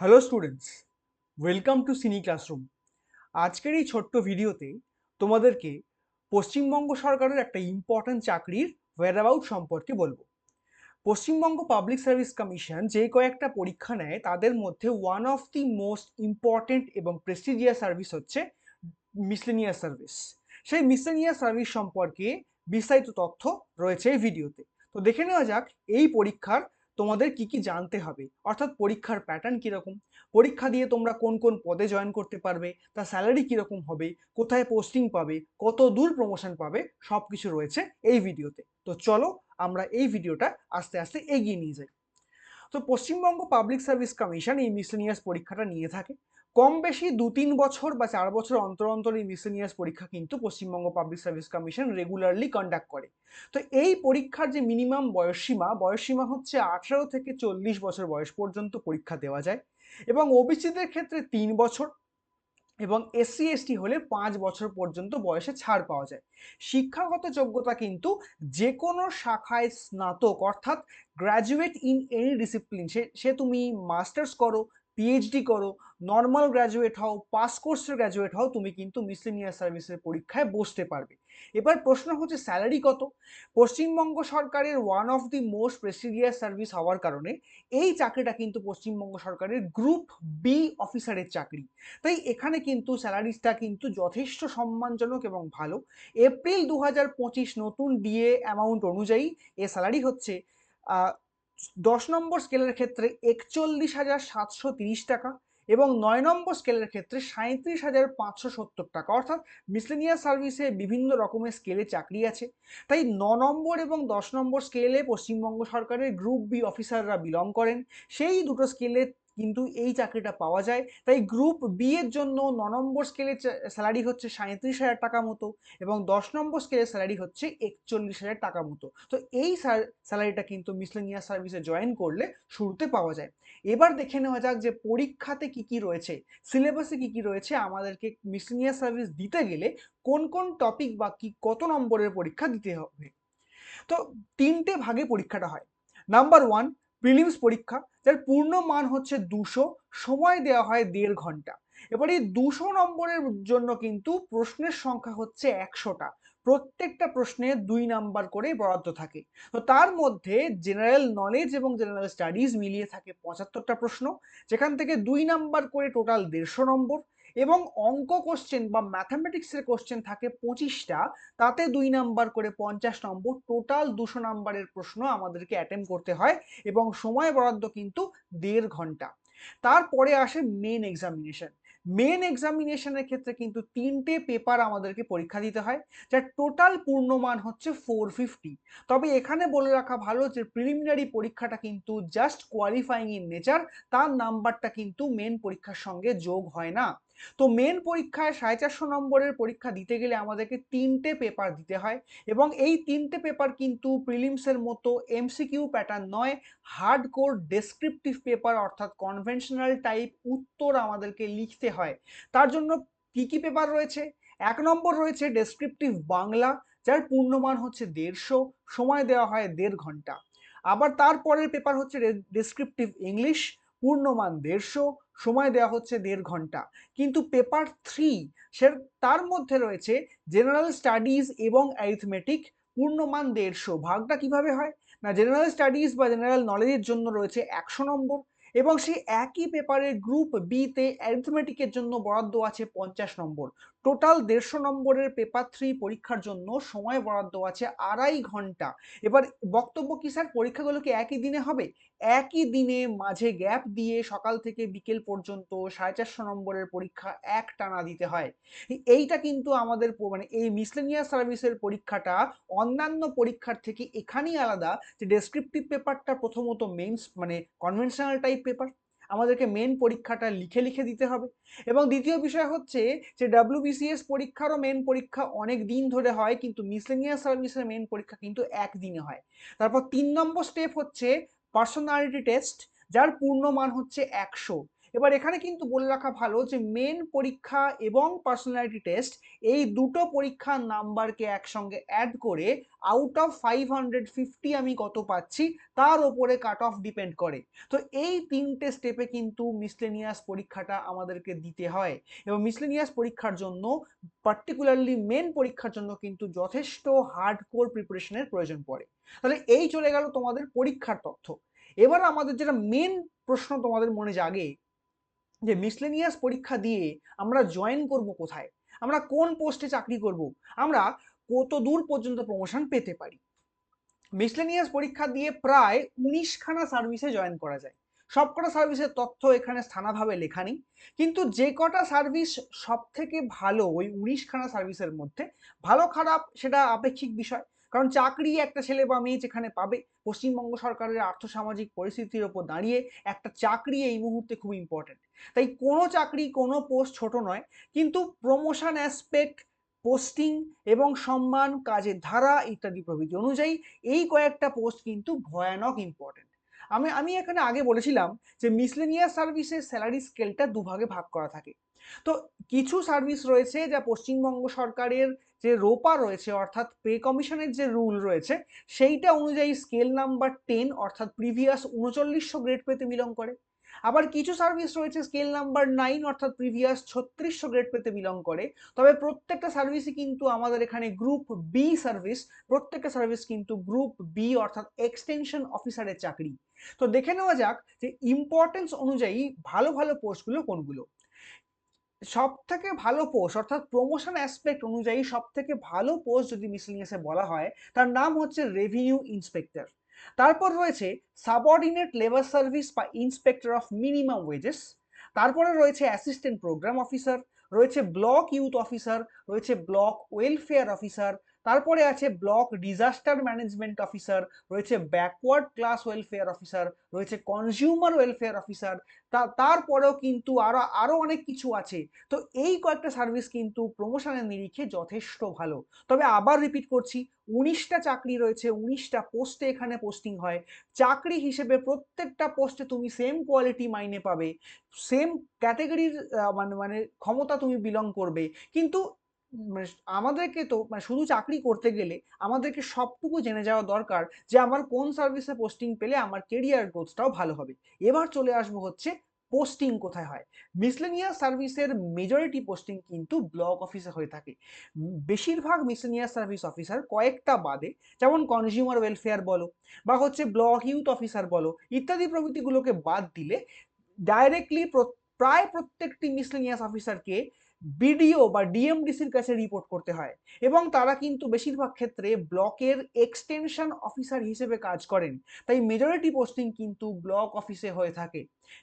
Hello students welcome to সিনি classroom আজকের এই ছোট্ট ভিডিওতে তোমাদেরকে পশ্চিমবঙ্গ সরকারের একটা ইম্পর্ট্যান্ট চাকরির ওয়ার অ্যাবাউট সম্পর্কে বলব। পশ্চিমবঙ্গ পাবলিক সার্ভিস কমিশন যে কয়েকটা পরীক্ষা নেয়, তাদের মধ্যে one of the most important এবং প্রেস্টিজিয়াস সার্ভিস হচ্ছে মিসলেনিয়াস সার্ভিস সেই মিসলেনিয়াস সার্ভিস সম্পর্কে বিস্তারিত তথ্য রয়েছে এই ভিডিওতে। তো দেখে নেওয়া যাক, এই পরীক্ষার তোমাদের কি কি জানতে হবে? অর্থাৎ পরীক্ষার প্যাটার্ন কীরকম? পরীক্ষা দিয়ে তোমরা কোন কোন পদে জয়েন করতে পারবে? তার স্যালারি কীরকম হবে? কোথায় পোস্টিং পাবে? কত দূর প্রমোশন পাবে? সব কিছু রয়েছে এই ভিডিওতে। তো চলো আমরা এই ভিডিওটা আস্তে আস্তে এগিয়ে নিয়ে যাই। তো পশ্চিমবঙ্গ পাবলিক সার্ভিস কমিশন এই মিসলেনিয়াস পরীক্ষাটা নিয়ে থাকে। কম বেশি দু তিন বছর বা চার বছর অন্তর অন্তর এই মিসলেনিয়াস পরীক্ষা কিন্তু Paschimbanga public service commission regularly conduct করে। তো এই পরীক্ষার যে মিনিমাম বয়সসীমা বয়সসীমা হচ্ছে আঠারো থেকে চল্লিশ বছর বয়স পর্যন্ত পরীক্ষা দেওয়া যায় এবং ওবিসিদের ক্ষেত্রে তিন বছর এবং এসসি এসটি হলে পাঁচ বছর পর্যন্ত বয়সে ছাড় পাওয়া যায়। শিক্ষাগত যোগ্যতা কিন্তু যে কোনো শাখায় স্নাতক অর্থাৎ গ্র্যাজুয়েট ইন এনি ডিসিপ্লিন সে সে তুমি মাস্টার্স করো পিএইচডি করো নর্মাল গ্র্যাজুয়েট হও পাস কোর্সের গ্র্যাজুয়েট হও, তুমি কিন্তু মিসলেনিয়াস সার্ভিসের পরীক্ষায় বসতে পারবে। এবার প্রশ্ন হচ্ছে স্যালারি কত? পশ্চিমবঙ্গ সরকারের one of the most prestigious service হওয়ার কারণে এই চাকরিটা কিন্তু পশ্চিমবঙ্গ সরকারের গ্রুপ বি অফিসারের চাকরি। তাই এখানে কিন্তু স্যালারিটা কিন্তু যথেষ্ট সম্মানজনক এবং ভালো। এপ্রিল দু হাজার পঁচিশ নতুন ডিএ অ্যামাউন্ট অনুযায়ী এ স্যালারি হচ্ছে দশ নম্বর স্কেলের ক্ষেত্রে একচল্লিশ হাজার সাতশো তিরিশ টাকা এবং নয় নম্বর স্কেলের ক্ষেত্রে সাঁত্রিশ হাজার পাঁচশো সত্তর টাকা। অর্থাৎ মিসলেনিয়াস সার্ভিসে বিভিন্ন রকমের স্কেলে চাকরি আছে। তাই ন নম্বর এবং দশ নম্বর স্কেলে পশ্চিমবঙ্গ সরকারের গ্রুপ বি অফিসাররা বিলং করেন। সেই দুটো স্কেলে কিন্তু এই চাকরিটা পাওয়া যায়। তাই গ্রুপ বি এর জন্য ন নম্বর স্কেলে স্যালারি হচ্ছে সাঁত্রিশ হাজার টাকা মতো এবং দশ নম্বর স্কেলের স্যালারি হচ্ছে একচল্লিশ হাজার টাকা মতো। তো এই স্যালারিটা কিন্তু মিসলেনিয়াস সার্ভিসে জয়েন করলে শুরুতে পাওয়া যায়। এবার দেখে নেওয়া যাক যে পরীক্ষাতে কি কি রয়েছে সিলেবাসে কি কি রয়েছে, আমাদেরকে মিসলেনিয়াস সার্ভিস দিতে গেলে কোন কোন টপিক বা কি, কত নম্বরের পরীক্ষা দিতে হবে। তো তিনটে ভাগে পরীক্ষাটা হয়। নাম্বার ওয়ান প্রিলিমস পরীক্ষা যার পূর্ণ মান হচ্ছে দুশো, সময় দেওয়া হয় দেড় ঘণ্টা। এবার এই দুশো নম্বরের জন্য কিন্তু প্রশ্নের সংখ্যা হচ্ছে একশোটা। প্রত্যেকটা প্রশ্নে দুই নাম্বার করে বরাদ্দ থাকে। তো তার মধ্যে জেনারেল নলেজ এবং জেনারেল স্টাডিজ মিলিয়ে থাকে পঁচাত্তরটা প্রশ্ন, যেখান থেকে দুই নাম্বার করে টোটাল দেড়শো নম্বর এবং অঙ্ক কোশ্চেন বা ম্যাথামেটিক্সের কোশ্চেন থাকে পঁচিশটা, তাতে দুই নাম্বার করে পঞ্চাশ নম্বর টোটাল দুশো নাম্বারের প্রশ্ন আমাদেরকে অ্যাটেম্প করতে হয় এবং সময় বরাদ্দ কিন্তু দেড় ঘণ্টা। তারপরে আসে মেন এক্সামিনেশন মেন এক্সামিনেশনের ক্ষেত্রে কিন্তু তিনটে পেপার আমাদেরকে পরীক্ষা দিতে হয়, যার টোটাল পূর্ণমান হচ্ছে ফোর ফিফটি তবে এখানে বলে রাখা ভালো যে প্রিলিমিনারি পরীক্ষাটা কিন্তু জাস্ট কোয়ালিফাইং ইন নেচার তার নাম্বারটা কিন্তু মেন পরীক্ষার সঙ্গে যোগ হয় না। তো মেন পরীক্ষায় সাড়ে চারশো নম্বরের পরীক্ষা দিতে গেলে আমাদেরকে তিনটে পেপার দিতে হয় এবং এই তিনটে পেপার কিন্তু প্রিলিমসের মতো এমসিকিউ প্যাটার্ন নয় হার্ড কোর ডেসক্রিপটিভ পেপার অর্থাৎ কনভেনশনাল টাইপ উত্তর আমাদেরকে লিখতে হয়। তার জন্য কি কি পেপার রয়েছে? এক নম্বর রয়েছে ডেসক্রিপটিভ বাংলা, যার পূর্ণমান হচ্ছে দেড়শো, সময় দেওয়া হয় দেড় ঘণ্টা। আবার তারপরের পেপার হচ্ছে ডেসক্রিপটিভ ইংলিশ পূর্ণমান দেড়শো সময় দেওয়া হচ্ছে দেড় ঘণ্টা। কিন্তু পেপার থ্রি সে তার মধ্যে রয়েছে জেনারেল স্টাডিজ এবং অ্যারিথমেটিক পূর্ণমান দেড়শো। ভাগটা কীভাবে হয়? না জেনারেল স্টাডিজ বা জেনারেল নলেজের জন্য রয়েছে একশো নম্বর এবং সেই একই পেপারের গ্রুপ বিতে অ্যারিথমেটিকের জন্য বরাদ্দ আছে পঞ্চাশ নম্বর। টোটাল দেড়শো নম্বরের পেপার থ্রি পরীক্ষার জন্য সময় বরাদ্দ আছে আড়াই ঘণ্টা। এবার বক্তব্য কি স্যার পরীক্ষাগুলো কি একই দিনে হবে? একই দিনে মাঝে গ্যাপ দিয়ে সকাল থেকে বিকেল পর্যন্ত সাড়ে চারশো নম্বরের পরীক্ষা এক টানা দিতে হয়। এইটা কিন্তু আমাদের মানে এই মিসলেনিয়াস সার্ভিসের পরীক্ষাটা অন্যান্য পরীক্ষার থেকে এখানেই আলাদা। যে ডেসক্রিপটিভ পেপারটা প্রথমত মেন্স মানে কনভেনশনাল টাইপ পেপার আমাদেরকে মেন পরীক্ষাটা লিখে লিখে দিতে হবে। এবং দ্বিতীয় বিষয় হচ্ছে যে ডাব্লিউবিসিএস পরীক্ষারও মেন পরীক্ষা অনেক দিন ধরে হয়, কিন্তু মিসলেনিয়াস সার্ভিসের মেন পরীক্ষা কিন্তু একদিনে হয়। তারপর তিন নম্বর স্টেপ হচ্ছে পার্সোনালিটি টেস্ট যার পূর্ণ মান হচ্ছে একশো। এবার এখানে কিন্তু বলে রাখা ভালো যে মেন পরীক্ষা এবং পার্সোনালিটি টেস্ট এই দুটো পরীক্ষার নাম্বারকে একসঙ্গে অ্যাড করে out of five hundred fifty আমি কত পাচ্ছি তার ওপরে কাট অফ ডিপেন্ড করে। তো এই তিনটে স্টেপে কিন্তু মিসলেনিয়াস পরীক্ষাটা আমাদেরকে দিতে হয়। এবং মিসলেনিয়াস পরীক্ষার জন্য পার্টিকুলারলি মেন পরীক্ষার জন্য কিন্তু যথেষ্ট হার্ড কোর প্রিপারেশনের প্রয়োজন পড়ে। তাহলে এই চলে গেল তোমাদের পরীক্ষার তথ্য। এবার আমাদের যেটা মেন প্রশ্ন তোমাদের মনে জাগে যে মিসলেনিয়াস পরীক্ষা দিয়ে আমরা জয়েন করব কোথায়? আমরা কোন পোস্টে চাকরি করব? আমরা কত দূর পর্যন্ত প্রমোশন পেতে পারি? মিসলেনিয়াস পরীক্ষা দিয়ে প্রায় উনিশখানা সার্ভিসে জয়েন করা যায়। সবকটা সার্ভিসের তথ্য এখানে স্থানাভাবে লেখা নেই। কিন্তু যে কটা সার্ভিস সব থেকে ভালো ওই উনিশখানা সার্ভিসের মধ্যে, ভালো খারাপ সেটা আপেক্ষিক বিষয়। কারণ চাকরি একটা ছেলে বা মেয়ে যেখানে পাবে, পশ্চিমবঙ্গ সরকারের আর্থসামাজিক পরিস্থিতির ওপর দাঁড়িয়ে একটা চাকরি এই মুহূর্তে খুব ইম্পর্টেন্ট তাই কোনো চাকরি, কোনো পোস্ট ছোট নয়, কিন্তু প্রমোশন অ্যাসপেক্ট পোস্টিং এবং সম্মান, কাজের ধারা ইত্যাদি প্রভৃতি অনুযায়ী এই কয়েকটা পোস্ট কিন্তু ভয়ানক ইম্পর্টেন্ট আমি আমি এখানে আগে বলেছিলাম যে মিসলেনিয়াস সার্ভিসের স্যালারি স্কেলটা দুভাগে ভাগ করা থাকে। তো কিছু সার্ভিস রয়েছে যা পশ্চিমবঙ্গ সরকারের যে রোপা রয়েছে, অর্থাৎ পে কমিশনের যে রুল রয়েছে, সেইটা অনুযায়ী স্কেল নাম্বার টেন অর্থাৎ প্রিভিয়াস উনচল্লিশশো গ্রেড পেতে বিলং করে। আবার কিছু সার্ভিস রয়েছে স্কেল নাম্বার নাইন অর্থাৎ প্রিভিয়াস ছত্রিশশো গ্রেড পেতে বিলং করে। তবে প্রত্যেকটা সার্ভিসই কিন্তু আমাদের এখানে গ্রুপ বি সার্ভিস প্রত্যেকটা সার্ভিস কিন্তু গ্রুপ বি অর্থাৎ এক্সটেনশন অফিসারের চাকরি। তো দেখে নেওয়া যাক যে ইম্পর্টেন্স অনুযায়ী ভালো ভালো পোস্টগুলো কোনগুলো। সব থেকে ভালো পোস্ট অর্থাৎ প্রমোশন অ্যাসপেক্ট অনুযায়ী সব থেকে ভালো পোস্ট যদি মিসলিনিয়াসে বলা হয়, তার নাম হচ্ছে রেভিনিউ ইন্সপেক্টর তারপর রয়েছে সাবঅর্ডিনেট লেবার সার্ভিস বা ইন্সপেক্টর অফ মিনিমাম ওয়েজেস তারপরে রয়েছে অ্যাসিস্ট্যান্ট প্রোগ্রাম অফিসার রয়েছে ব্লক ইউথ অফিসার রয়েছে ব্লক ওয়েলফেয়ার অফিসার তারপরে আছে ব্লক ডিজাস্টার ম্যানেজমেন্ট অফিসার রয়েছে ব্যাকওয়ার্ড ক্লাস ওয়েলফেয়ার অফিসার রয়েছে কনজিউমার ওয়েলফেয়ার অফিসার তারপরেও কিন্তু আরও আরও অনেক কিছু আছে। তো এই কয়েকটা সার্ভিস কিন্তু প্রমোশনের নিরিখে যথেষ্ট ভালো। তবে আবার রিপিট করছি, উনিশটা চাকরি রয়েছে, উনিশটা পোস্টে এখানে পোস্টিং হয়। চাকরি হিসেবে প্রত্যেকটা পোস্টে তুমি সেম কোয়ালিটি মাইনে পাবে। সেম ক্যাটেগরির মানে মানে ক্ষমতা তুমি বিলং করবে। কিন্তু মানে আমাদেরকে তো মানে শুধু চাকরি করতে গেলে আমাদেরকে সবটুকু জেনে যাওয়া দরকার যে আমার কোন সার্ভিসে পোস্টিং পেলে আমার কেরিয়ার গ্রোথটাও ভালো হবে। এবার চলে আসব হচ্ছে পোস্টিং কোথায় হয়? মিসলেনিয়াস সার্ভিসের মেজরিটি পোস্টিং কিন্তু ব্লক অফিসে হয়ে থাকে। বেশিরভাগ মিসলেনিয়াস সার্ভিস অফিসার কয়েকটা বাদে, যেমন কনজিউমার ওয়েলফেয়ার বলো বা হচ্ছে ব্লক ইউথ অফিসার বলো, ইত্যাদি প্রভৃতিগুলোকে বাদ দিলে ডাইরেক্টলি প্রায় প্রত্যেকটি মিসলেনিয়াস অফিসারকে বিডিও বা ডিএমডিসির কাছে রিপোর্ট করতে হয় এবং তারা কিন্তু বেশিরভাগ ক্ষেত্রে ব্লকের এক্সটেনশন অফিসার হিসেবে কাজ করেন। তাই মেজরিটি পোস্টিং কিন্তু ব্লক অফিসে হয়ে থাকে।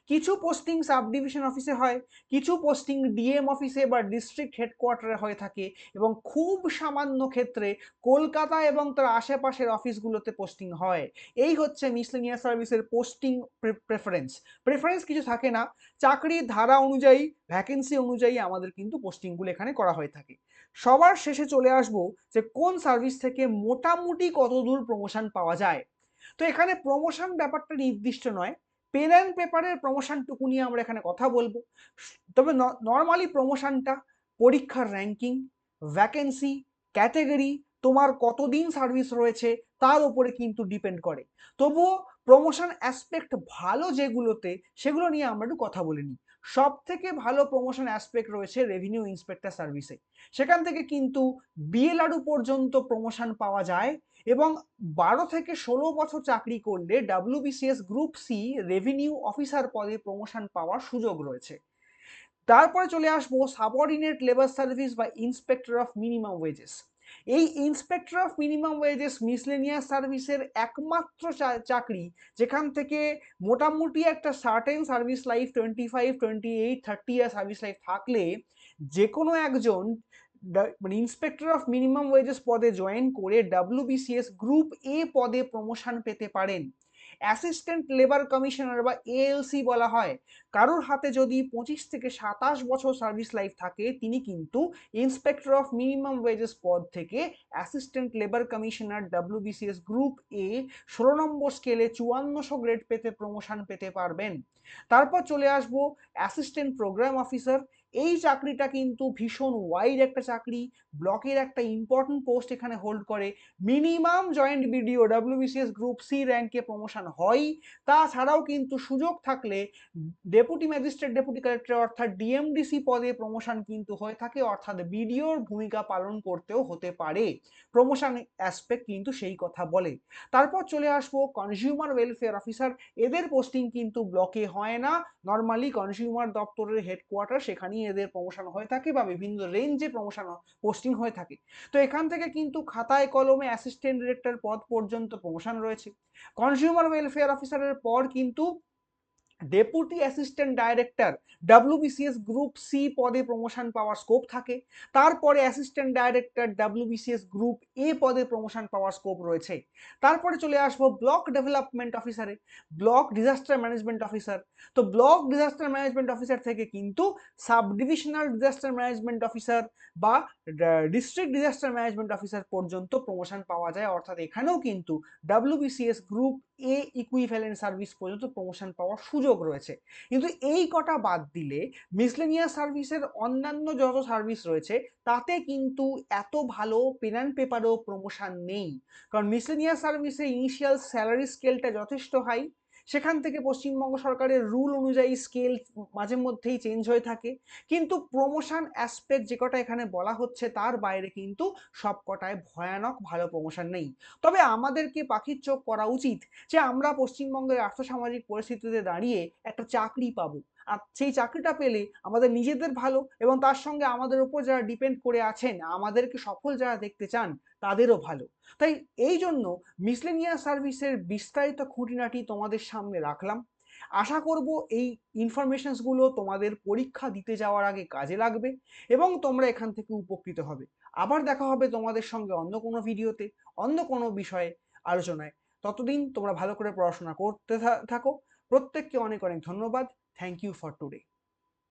কিছু পোস্টিং সাব ডিভিশন অফিসে হয়, কিছু পোস্টিং ডিএম অফিসে বা ডিস্ট্রিক্ট হেডকোয়ার্টারে হয়ে থাকে এবং খুব সামান্য ক্ষেত্রে কলকাতা এবং তার আশেপাশের অফিসগুলোতে পোস্টিং হয়। এই হচ্ছে মিসলেনিয়াস সার্ভিসের পোস্টিং প্রেফারেন্স প্রেফারেন্স কিছু থাকে না। চাকরির ধারা অনুযায়ী ভ্যাকেন্সি অনুযায়ী আমাদের কিন্তু পোস্টিংগুলো এখানে করা হয়ে থাকে। সবার শেষে চলে আসব যে কোন সার্ভিস থেকে মোটামুটি কত দূর প্রমোশন পাওয়া যায়। তো এখানে প্রমোশন ব্যাপারটা নির্দিষ্ট নয় পেন অ্যান্ড পেপারের প্রমোশনটুকু নিয়ে আমরা এখানে কথা বলব। তবে নর্মালি প্রমোশনটা পরীক্ষার র্যাঙ্কিং ভ্যাকেন্সি ক্যাটেগরি তোমার কতদিন সার্ভিস রয়েছে তার উপরে কিন্তু ডিপেন্ড করে। তবুও প্রমোশন অ্যাসপেক্ট ভালো যেগুলোতে, সেগুলো নিয়ে আমরা একটু কথা বলে নিই। সব থেকে ভালো প্রমোশন অ্যাসপেক্ট রয়েছে রেভিনিউ ইন্সপেক্টর সার্ভিসে সেখান থেকে কিন্তু বিএলআরু পর্যন্ত প্রমোশন পাওয়া যায় এবং বারো থেকে ষোলো বছর চাকরি করলে WBCS group C revenue officer পদে প্রমোশন পাওয়ার সুযোগ রয়েছে। তারপরে চলে আসব সাবঅর্ডিনেট লেবার সার্ভিস বা ইন্সপেক্টর অফ মিনিমাম ওয়েজেস এই inspector of minimum wages miscellaneous সার্ভিসের একমাত্র চাকরি, যেখান থেকে মোটামুটি একটা certain service life twenty five twenty eight thirty year service life থাকলে যে কোনো একজন মানে ইন্সপেক্টর অফ মিনিমাম ওয়েজেস পদে জয়েন করে ডাব্লিউবিসিএস গ্রুপ এ পদে প্রমোশন পেতে পারেন। অ্যাসিস্ট্যান্ট লেবার কমিশনার বা এএলসি বলা হয়। কারোর হাতে যদি পঁচিশ থেকে সাতাশ বছর সার্ভিস লাইফ থাকে, তিনি কিন্তু ইন্সপেক্টর অফ মিনিমাম ওয়েজেস পদ থেকে assistant labour commissioner WBCS group A ষোলো নম্বর স্কেলে চুয়ান্নশো গ্রেড পেতে প্রমোশন পেতে পারবেন। তারপর চলে আসব অ্যাসিস্ট্যান্ট প্রোগ্রাম অফিসার এই চাকরিটা কিন্তু ভীষণ ওয়াইড একটা চাকরি ব্লকের একটা ইম্পর্টেন্ট পোস্ট এখানে হোল্ড করে। Minimum joint BDO WBCS group C র্যাঙ্কে প্রমোশন হয়। তাছাড়াও কিন্তু সুযোগ থাকলে ডেপুটি ম্যাজিস্ট্রেট ডেপুটি কালেক্টর অর্থাৎ ডিএমডিসি পদে প্রমোশন কিন্তু হয়ে থাকে, অর্থাৎ বিডিওর ভূমিকা পালন করতেও হতে পারে। প্রমোশন অ্যাসপেক্ট কিন্তু সেই কথা বলে। তারপর চলে আসব কনজিউমার ওয়েলফেয়ার অফিসার এদের পোস্টিং কিন্তু ব্লকে হয় না। নর্মালি কনজিউমার দপ্তরের হেডকোয়ার্টার সেখানেই এদের প্রমোশন হয়ে থাকে বা বিভিন্ন রেঞ্জে প্রমোশন পোস্টিং হয়ে থাকে। তো এখান থেকে কিন্তু খাতায় কলমে অ্যাসিস্ট্যান্ট ডিরেক্টর পদ পর্যন্ত প্রমোশন রয়েছে। কনজিউমার ওয়েলফেয়ার অফিসারের পর কিন্তু deputy assistant director WBCS group C পদে প্রমোশন পাওয়ার স্কোপ থাকে। তারপরে assistant director WBCS group A পদে প্রমোশন পাওয়ার স্কোপ রয়েছে। তারপরে চলে আসব ব্লক ডেভেলপমেন্ট অফিসারে ব্লক ডিজাস্টার ম্যানেজমেন্ট অফিসার তো ব্লক ডিজাস্টার ম্যানেজমেন্ট অফিসার থেকে কিন্তু sub divisional disaster management officer বা ডিস্ট্রিক্ট ডিজাস্টার ম্যানেজমেন্ট অফিসার পর্যন্ত প্রমোশন পাওয়া যায়। অর্থাৎ এখানেও কিন্তু WBCS group A equivalent service পর্যন্ত প্রমোশন পাওয়ার সুযোগ রয়েছে। কিন্তু এই কটা বাদ দিলে মিসলেনিয়াস সার্ভিসের অন্যান্য যত সার্ভিস রয়েছে, তাতে কিন্তু এত ভালো পেন অ্যান্ড পেপারও প্রমোশন নেই। কারণ মিসলেনিয়াস সার্ভিসে ইনিশিয়াল স্যালারি স্কেলটা যথেষ্ট হাই সেখান থেকে পশ্চিমবঙ্গ সরকারের রুল অনুযায়ী স্কেল মাঝে মধ্যেই চেঞ্জ হয়ে থাকে। কিন্তু প্রমোশন অ্যাসপেক্ট যে কটা এখানে বলা হচ্ছে, তার বাইরে কিন্তু সব কটায় ভয়ানক ভালো প্রমোশন নেই। তবে আমাদেরকে পাখির চোখ করা উচিত যে আমরা পশ্চিমবঙ্গের আর্থসামাজিক পরিস্থিতিতে দাঁড়িয়ে একটা চাকরি পাবো। আর সেই চাকরিটা পেলে আমাদের নিজেদের ভালো এবং তার সঙ্গে আমাদের উপর যারা ডিপেন্ড করে আছেন, আমাদেরকে সফল যারা দেখতে চান তাদেরও ভালো। তাই এই জন্য মিসলেনিয়াস সার্ভিসের বিস্তারিত খুঁটিনাটি তোমাদের সামনে রাখলাম। আশা করব এই ইনফরমেশনসগুলো তোমাদের পরীক্ষা দিতে যাওয়ার আগে কাজে লাগবে এবং তোমরা এখান থেকে উপকৃত হবে। আবার দেখা হবে তোমাদের সঙ্গে অন্য কোনো ভিডিওতে, অন্য কোনো বিষয়ে আলোচনায়। ততদিন তোমরা ভালো করে পড়াশোনা করতে থাকো। প্রত্যেককে অনেক অনেক ধন্যবাদ। Thank you for today